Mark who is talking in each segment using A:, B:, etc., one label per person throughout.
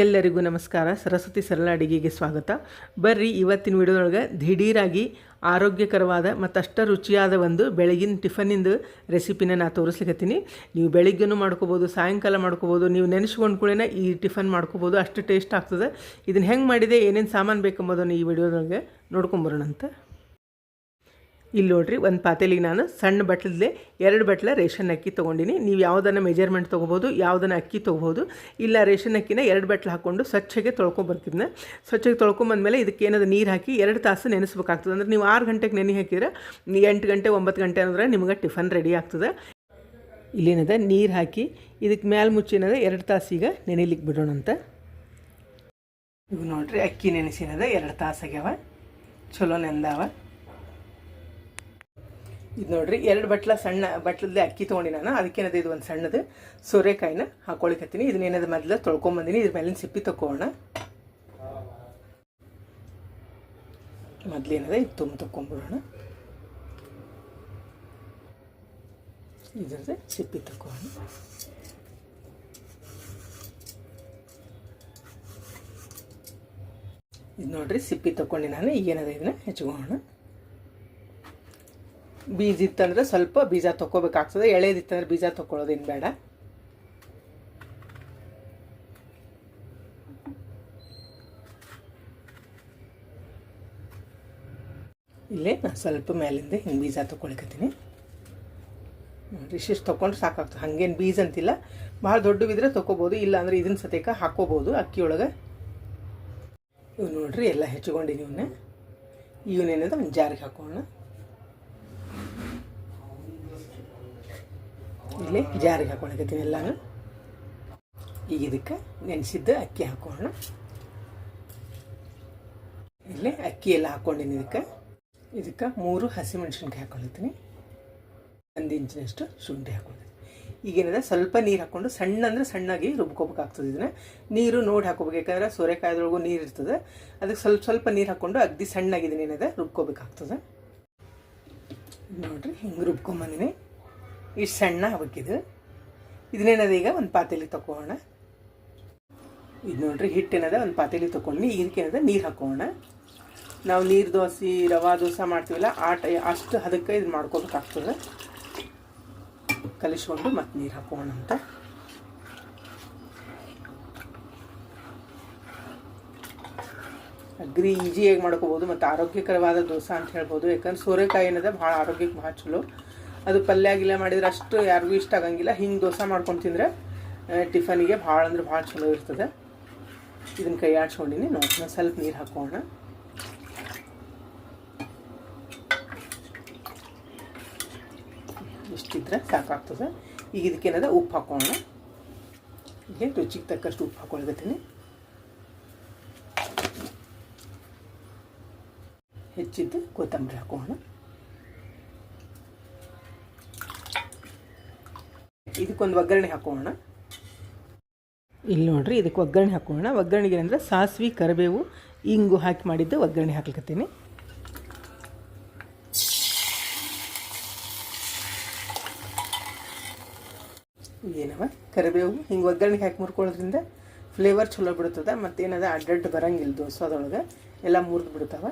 A: ಎಲ್ಲರಿಗೂ ನಮಸ್ಕಾರ. ಸರಸ್ವತಿ ಸರಳ ಅಡಿಗೆಗೆ ಸ್ವಾಗತ. ಬರ್ರಿ, ಇವತ್ತಿನ ವಿಡಿಯೋದೊಳಗೆ ದಿಢೀರಾಗಿ ಆರೋಗ್ಯಕರವಾದ ಮತ್ತು ಅಷ್ಟ ರುಚಿಯಾದ ಒಂದು ಬೆಳಗಿನ ಟಿಫನ್ನಿಂದ ರೆಸಿಪಿನ ನಾನು ತೋರಿಸ್ಲಿಕ್ಕತ್ತೀನಿ ನೀವು ಬೆಳಿಗ್ಗೆನೂ ಮಾಡ್ಕೋಬೋದು, ಸಾಯಂಕಾಲ ಮಾಡ್ಕೋಬೋದು, ನೀವು ನೆನೆಸ್ಕೊಂಡು ಕೂಡ ಈ ಟಿಫನ್ ಮಾಡ್ಕೋಬೋದು, ಅಷ್ಟು ಟೇಸ್ಟ್ ಆಗ್ತದೆ. ಇದನ್ನು ಹೆಂಗೆ ಮಾಡಿದೆ, ಏನೇನು ಸಾಮಾನು ಬೇಕೆಂಬುದನ್ನು ಈ ವಿಡಿಯೋದೊಳಗೆ ನೋಡ್ಕೊಂಬರೋಣಂತ ಇಲ್ಲಿ ನೋಡ್ರಿ, ಒಂದು ಪಾತೇಲಿ ನಾನು ಸಣ್ಣ ಬಟ್ಲದ್ದೆ ಎರಡು ಬಟ್ಲ ರೇಷನ್ ಅಕ್ಕಿ ತೊಗೊಂಡಿನಿ. ನೀವು ಯಾವುದನ್ನು ಮೆಜರ್ಮೆಂಟ್ ತೊಗೋಬೋದು, ಯಾವುದನ್ನು ಅಕ್ಕಿ ತೊಗೋಬೋದು, ಇಲ್ಲ ರೇಷನ್ ಅಕ್ಕಿನ ಎರಡು ಬಟ್ಲು ಹಾಕ್ಕೊಂಡು ಸ್ವಚ್ಛಗೆ ತೊಳ್ಕೊಂಬರ್ತಿದ್ನ ಸ್ವಚ್ಛಗೆ ತೊಳ್ಕೊಂಬಂದ್ಮೇಲೆ ಇದಕ್ಕೆ ಏನಾದ್ರು ನೀರು ಹಾಕಿ ಎರಡು ತಾಸು ನೆನೆಸ್ಬೇಕಾಗ್ತದೆ. ಅಂದ್ರೆ ನೀವು ಆರು ಗಂಟೆಗೆ ನೆನೆ ಹಾಕಿದ್ರೆ ಎಂಟು ಗಂಟೆ, ಒಂಬತ್ತು ಗಂಟೆ ಅಂದ್ರೆ ನಿಮಗೆ ಟಿಫನ್ ರೆಡಿ ಆಗ್ತದೆ. ಇಲ್ಲೇನದ, ನೀರು ಹಾಕಿ ಇದಕ್ಕೆ ಮ್ಯಾಲೆ ಮುಚ್ಚಿನದ ಎರಡು ತಾಸೀಗ ನೆನೆಲಿಕ್ಕೆ ಬಿಡೋಣಂತ. ಇವು ನೋಡ್ರಿ, ಅಕ್ಕಿ ನೆನೆಸಿನದ ಎರಡು ತಾಸಾಗ್ಯಾವ ಚಲೋ ನೆಂದಾವ. ಇದು ನೋಡ್ರಿ, ಎರಡು ಬಟ್ಲ ಸಣ್ಣ, ಬಟ್ಲದ್ದೇ ಅಕ್ಕಿ ತೊಗೊಂಡಿ ನಾನು ಅದಕ್ಕೇನದು ಇದು ಒಂದು ಸಣ್ಣದು ಸೋರೆಕಾಯಿನ ಹಾಕೊಳಿಕತ್ತೀನಿ. ಇದನ್ನೇನದು ಮೊದಲು ತೊಳ್ಕೊಂಬಂದಿನಿ, ಇದ್ರ ಮೇಲಿನ ಸಿಪ್ಪಿ ತಗೋಣ ಮೊದಲೇನದ ಇದು ತುಂಬ ತಗೊಂಬಿಡೋಣ ಇದ್ರದ್ದು ಸಿಪ್ಪಿ ತಗೋಣ ಇದು ನೋಡ್ರಿ, ಸಿಪ್ಪಿ ತಗೊಂಡು ನಾನು ಈಗೇನದ ಇದನ್ನ, ಹೆಚ್ಕೋಣ. ಬೀಜ ಇತ್ತಂದ್ರೆ ಸ್ವಲ್ಪ ಬೀಜ ತೊಗೋಬೇಕಾಗ್ತದೆ ಎಳೆದಿತ್ತಂದ್ರೆ ಬೀಜ ತೊಗೊಳೋದೇನು ಬೇಡ. ಇಲ್ಲೇ ನಾನು ಸ್ವಲ್ಪ ಮೇಲಿಂದ ಹಿಂಗೆ ಬೀಜ ತೊಗೊಳಿಕತ್ತೀನಿ ನೋಡಿರಿ ಇಷ್ಟಿಷ್ಟು ತೊಗೊಂಡ್ರೆ ಸಾಕಾಗ್ತದೆ. ಹಾಗೇನು ಬೀಜ ಅಂತಿಲ್ಲ. ಭಾಳ ದೊಡ್ಡವಿದ್ರೆ ತೊಗೋಬೋದು ಇಲ್ಲ ಅಂದರೆ ಇದನ್ನ ಸತೇಕ ಹಾಕೋಬೋದು ಅಕ್ಕಿ ಒಳಗೆ ಇವು ನೋಡ್ರಿ, ಎಲ್ಲ ಹೆಚ್ಕೊಂಡಿನಿ ಇವನ್ನ. ಇವನೇನದ ಒಂದು ಜಾರಿಗೆ ಹಾಕೋಣ. ಇಲ್ಲಿ ಜಾರಿಗೆ ಹಾಕೊಳಕತ್ತೀನಿ ಎಲ್ಲಾನು. ಈಗ ಇದಕ್ಕೆ ನೆನೆಸಿದ್ದ ಅಕ್ಕಿ ಹಾಕೋಣ. ಇಲ್ಲಿ ಅಕ್ಕಿ ಎಲ್ಲ ಹಾಕ್ಕೊಂಡಿನಿ ಇದಕ್ಕೆ. ಇದಕ್ಕೆ ಮೂರು ಹಸಿಮೆಣ್ಸಿನ್ಕಾಯಿ ಹಾಕೊಳತ್ತೀನಿ. ಒಂದು ಇಂಚಿನಷ್ಟು ಶುಂಠಿ ಹಾಕೊಳ್ತೀನಿ ಈಗೇನಿದೆ ಸ್ವಲ್ಪ ನೀರು ಹಾಕ್ಕೊಂಡು ಸಣ್ಣ ಅಂದರೆ ಸಣ್ಣಾಗಿ ರುಬ್ಕೋಬೇಕಾಗ್ತದೆ ಇದನ್ನು. ನೀರು ನೋಡಿ ಹಾಕೋಬೇಕು, ಯಾಕಂದ್ರೆ ಸೋರೆಕಾಯ್ದೊಳಗೂ ನೀರು ಇರ್ತದೆ. ಅದಕ್ಕೆ ಸ್ವಲ್ಪ ಸ್ವಲ್ಪ ನೀರು ಹಾಕ್ಕೊಂಡು ಅಗ್ದಿ ಸಣ್ಣಾಗಿದ್ದೀನಿ ಏನಿದೆ ರುಬ್ಕೋಬೇಕಾಗ್ತದೆ ನೋಡಿರಿ, ಹಿಂಗೆ ರುಬ್ಕೊಂಬಂದಿನಿ ಇಷ್ಟು ಸಣ್ಣ ಆಗ್ಬೇಕಿದು ಇದನ್ನೇನದ ಈಗ ಒಂದು ಪಾತ್ರೆಲಿ ತಗೋಣ ಇದು ನೋಡ್ರಿ, ಹಿಟ್ಟೇನದ ಒಂದು ಪಾತ್ರೆಲಿ ತೊಗೊಂಡು ಏನದ ನೀರು ಹಾಕೋಣ. ನಾವು ನೀರು ದೋಸೆ, ರವಾ ದೋಸೆ ಮಾಡ್ತೀವಲ್ಲ, ಆ ಟೈ ಅಷ್ಟು ಹದಕ್ಕೆ ಇದು ಮಾಡ್ಕೋಬೇಕಾಗ್ತದೆ ಕಲಿಸ್ಕೊಂಡು ಮತ್ತೆ ನೀರು ಹಾಕೋಣ ಅಂತ. ಅಗ್ರಿ ಈಜಿಯಾಗಿ ಮಾಡ್ಕೋಬೋದು, ಮತ್ತು ಆರೋಗ್ಯಕರವಾದ ದೋಸೆ ಅಂತ ಹೇಳ್ಬೋದು. ಯಾಕಂದ್ರೆ ಸೋರೆಕಾಯಿ ಏನದ ಭಾಳ ಆರೋಗ್ಯಕ್ಕೆ ಭಾಳ ಚಲೋ. ಅದು ಪಲ್ಯ ಗಿಲ್ಯ ಮಾಡಿದ್ರೆ ಅಷ್ಟು ಯಾರಿಗೂ ಇಷ್ಟ ಆಗಂಗಿಲ್ಲ. ಹಿಂಗೆ ದೋಸೆ ಮಾಡ್ಕೊಂಡು ತಿಂದರೆ ಟಿಫನಿಗೆ ಭಾಳ ಅಂದ್ರೆ ಭಾಳ ಚಲೋ ಇರ್ತದೆ. ಇದನ್ನ ಕೈ ಆಡ್ಸ್ಕೊಂಡಿನಿ. ನೋಡಿ ಸ್ವಲ್ಪ ನೀರು ಹಾಕೋಣ. ಇಷ್ಟಿದ್ರೆ ಸಾಕಾಗ್ತದೆ. ಈಗ ಇದಕ್ಕೇನದ ಉಪ್ಪು ಹಾಕೋಣ. ಹೀಗೆ ರುಚಿಗೆ ತಕ್ಕಷ್ಟು ಉಪ್ಪು ಹಾಕೊಳ್ಕತ್ತೀನಿ. ಹೆಚ್ಚಿದ್ದು ಕೊತ್ತಂಬರಿ ಹಾಕೋಣ. ಇದಕ್ಕೊಂದು ಒಗ್ಗರಣೆ ಹಾಕೋಣ. ಇಲ್ಲಿ ನೋಡ್ರಿ ಇದಕ್ಕೆ ಒಗ್ಗರಣೆ ಹಾಕೋಣ. ಒಗ್ಗರಣೆಗೆ ಅಂದರೆ ಸಾಸಿವೆ ಕರಿಬೇವು ಇಂಗು ಹಾಕಿ ಮಾಡಿದ್ದು ಒಗ್ಗರಣೆ ಹಾಕ್ಲಿಕತ್ತೀನಿ. ಏನವ ಕರಿಬೇವು ಹಿಂಗೆ ಒಗ್ಗರಣೆಗೆ ಹಾಕಿ ಮುರ್ಕೊಳ್ಳೋದ್ರಿಂದ ಫ್ಲೇವರ್ ಚಲೋ ಬಿಡ್ತದೆ ಮತ್ತೇನದ ಅಡ್ಡಡ್ಡು ಬರಂಗಿಲ್ಲ ದೋಸೆದೊಳಗೆ ಎಲ್ಲ ಮುರಿದು ಬಿಡ್ತಾವ.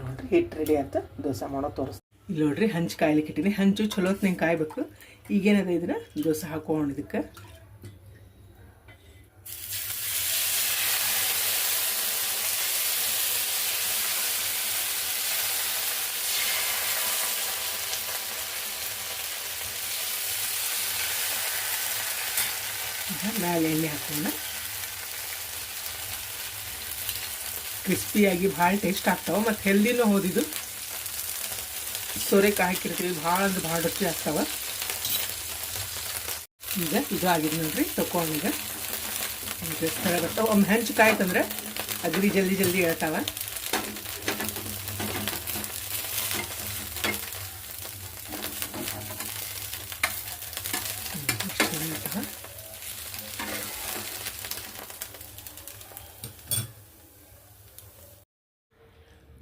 A: ನೋಡ್ರಿ ಹಿಟ್ಟು ರೆಡಿ ಆಯ್ತು. ದೋಸೆ ಮಾಡೋ ತೋರಿಸ್ತೀನಿ. ಇಲ್ಲಿ ನೋಡ್ರಿ, ಹಂಚು ಕಾಯ್ಲಿಕ್ಕೆ ಇಟ್ಟಿನಿ. ಹಂಚು ಚಲೋ ನಿಂಗೆ ಕಾಯ್ಬೇಕು. ಈಗೇನದ ಇದನ್ನ ದೋಸೆ ಹಾಕೋಣ ಇದಕ್ಕೆ. ಮ್ಯಾಲೆ ಎಣ್ಣೆ ಹಾಕೋಣ. ಕ್ರಿಸ್ಪಿಯಾಗಿ ಭಾಳ ಟೇಸ್ಟ್ ಆಗ್ತಾವೆ ಮತ್ತು ಹೆಲ್ದಿನೂ ಹೋದಿದ್ದು ಸೋರೆಕಾಯಿ ಹಾಕಿರ್ತೀವಿ, ಭಾಳ ಅಂದ್ರೆ ಭಾಳ ರುಚಿ ಆಗ್ತಾವೆ. ಈಗ ಇದು ಆಗಿದೆ ನೋಡ್ರಿ ಸ್ಥಳ ಬರ್ತಾವೆ ಒಮ್ಮೆ ಹೆಂಚು ಕಾಯ್ತಂದ್ರೆ ಅಗ್ರಿ ಜಲ್ದಿ ಜಲ್ದಿ ಹೇಳ್ತಾವೆ.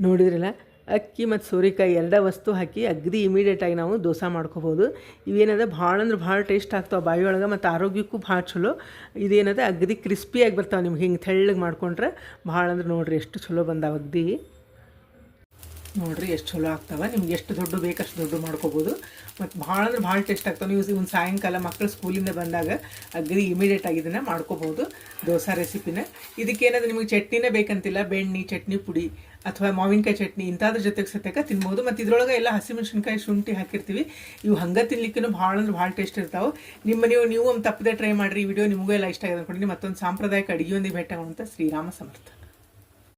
A: ನೋಡಿದ್ರಲ್ಲ? ಅಕ್ಕಿ ಮತ್ತು ಸೋರೆಕಾಯಿ ಎರಡ ವಸ್ತು ಹಾಕಿ ಅಗದಿ ಇಮಿಡಿಯೇಟಾಗಿ ನಾವು ದೋಸೆ ಮಾಡ್ಕೋಬೋದು. ಇವೇನದ ಭಾಳ ಅಂದ್ರೆ ಭಾಳ ಟೇಸ್ಟ್ ಆಗ್ತಾವೆ ಬಾಯಿಯೊಳಗೆ ಮತ್ತು ಆರೋಗ್ಯಕ್ಕೂ ಭಾಳ ಚಲೋ. ಇದೇನದ ಅಗದಿ ಕ್ರಿಸ್ಪಿಯಾಗಿ ಬರ್ತಾವೆ ನಿಮ್ಗೆ ಹಿಂಗೆ ತೆಳ್ಳಗೆ ಮಾಡ್ಕೊಂಡ್ರೆ ಭಾಳ ಅಂದ್ರೆ ನೋಡಿರಿ ಎಷ್ಟು ಚಲೋ ಬಂದಾವ ಅಗದಿ. ನೋಡ್ರಿ, ಎಷ್ಟು ಚಲೋ ಆಗ್ತವೆ. ನಿಮ್ಗೆ ಎಷ್ಟು ದೊಡ್ಡ ಬೇಕಷ್ಟು ದೊಡ್ಡ ಮಾಡ್ಕೋಬೋದು. ಮತ್ತು ಭಾಳ ಅಂದ್ರೆ ಭಾಳ ಟೇಸ್ಟ್ ಆಗ್ತಾವೆ. ನೀವು ಒಂದು ಸಾಯಂಕಾಲ ಮಕ್ಕಳು ಸ್ಕೂಲಿಂದ ಬಂದಾಗ ಅಗ್ರಿ ಇಮಿಡಿಯೇಟ್ ಆಗಿ ಇದನ್ನು ಮಾಡ್ಕೋಬೋದು, ದೋಸೆ ರೆಸಿಪಿನ. ಏನಾದ್ರೂ ನಿಮಗೆ ಚಟ್ನಿನೇ ಬೇಕಂತಿಲ್ಲ, ಬೆಣ್ಣೆ, ಚಟ್ನಿ, ಪುಡಿ ಅಥವಾ ಮಾವಿನಕಾಯಿ ಚಟ್ನಿ, ಇಂಥದ್ರ ಜೊತೆಗೆ ಸತ್ಯಕ್ಕೆ ತಿನ್ಬೋದು. ಮತ್ತು ಇದ್ರೊಳಗೆ ಎಲ್ಲ ಹಸಿಮೆಣ್ಸಿನ್ಕಾಯಿ, ಶುಂಠಿ ಹಾಕಿರ್ತೀವಿ. ಇವು ಹಂಗೆ ತಿನ್ಲಿಕ್ಕೂ ಭಾಳ ಅಂದ್ರೆ ಭಾಳ ಟೇಸ್ಟ್ ಇರ್ತಾವೆ. ನಿಮ್ಮ ನೀವು ನೀವು ಒಂದು ತಪ್ಪದೆ ಟ್ರೈ ಮಾಡಿರಿ. ಈ ವಿಡಿಯೋ ನಿಮಗೂ ಎಲ್ಲ ಇಷ್ಟ ಆಗಿದೆ ಕೊಡಿ ಮತ್ತೊಂದು ಸಾಂಪ್ರದಾಯಿಕ ಅಡುಗೆಯೊಂದಿಗೆ ಭೇಟಿ ಆಗೋಣ ಶ್ರೀರಾಮ ಸಮರ್ಥ.